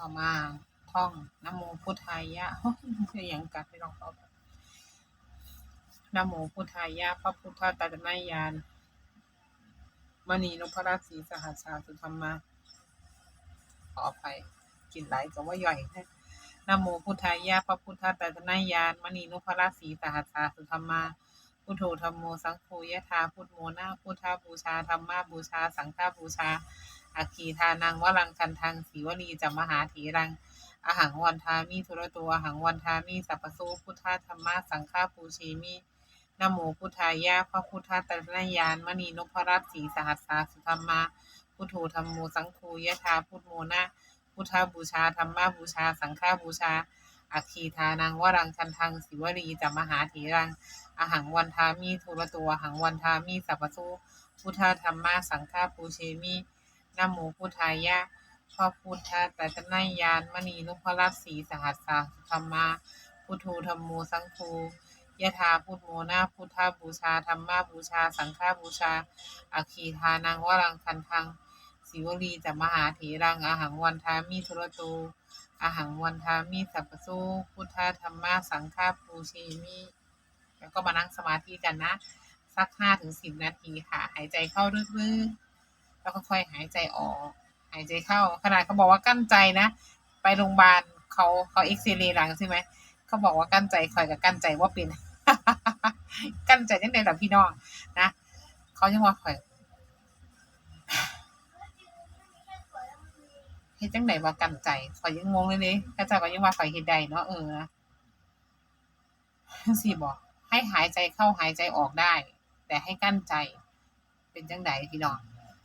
ต่อมาท่องนโมพุทธายะโอ้ยมันคืออย่างกัดไปลองเอานโมพุทธายะ พระพุทธตรัสนายานมณีนพราชสีสหัสสาสุธรรมาขออภัยกินไหลกับว่าย่อยนะนโมพุทธายะพระพุทธตรัสนายานมณีนพราชสีสหัสสาสุธรรมาพุทโธธรรมโมสังโฆยะธาพุทโมนาพุทธาบูชาธรรมาบูชา สังฆาบูชา อาคีทานังวรังคันทังสีวลีจะมมหาถีรังอหังวันทามิทุระตัวอหังวันทามิสัพพโสพุทธาธรรมะสังฆาปูชีมินโมพุทธายะพระพุทธตรัสยานมณีนพรัตน์สีสหัสสาสุธรรมาพุทโธธรรมโมสังโฆยะธาพุทโมนะพุทธบูชาธรรมะบูชา สังฆาบูชาอาคีทานังวรังคันทังสิวลีจะมหาถีรังอหังวันทามิทุระตัวอหังวันทามิสัพพโสพุทธาธรรมะสังฆาปูเชมิ นโมพุทธายะพระพุทธะแตรัสนายานมณีนุพรัตสีสหัสสาธรรมาพุทโธธรรมโมสังโฆยะธาพุทโมนาพุทธาบูชาธรรมาบูชา สังฆาบูชาอาคีทานังวรังคันทังสิวลีจะมหาเถรังอาหังวันทามิทุระโตอาหังวันทามิสัพพโสพุทธธรรมาสังฆาปูเชมิแล้วก็มานั่งสมาธิกันนะ สักห้าถึงสิบนาทีค่ะ หายใจเข้าลึกๆ แล้วค่อยหายใจออก หายใจเข้า ขนาดเขาบอกว่ากั้นใจนะ ไปโรงพยาบาลเขาเขาเอ็กซเรย์หลังใช่ไหมเขาบอกว่ากั้นใจคอยกับกั้นใจว่าเป็น กั้นใจยังไงล่ะพี่น้องนะเขายังว่าคอยเฮ็ดจังไดว่ากั้นใจคอยยังงงเลยเลยเข้าใจว่ายังว่าคอยเฮ็ดได้เนาะเออจังซี่บอกให้หายใจเข้าหายใจออกได้ แต่ให้กั้นใจ เป็นจังไดพี่น้อง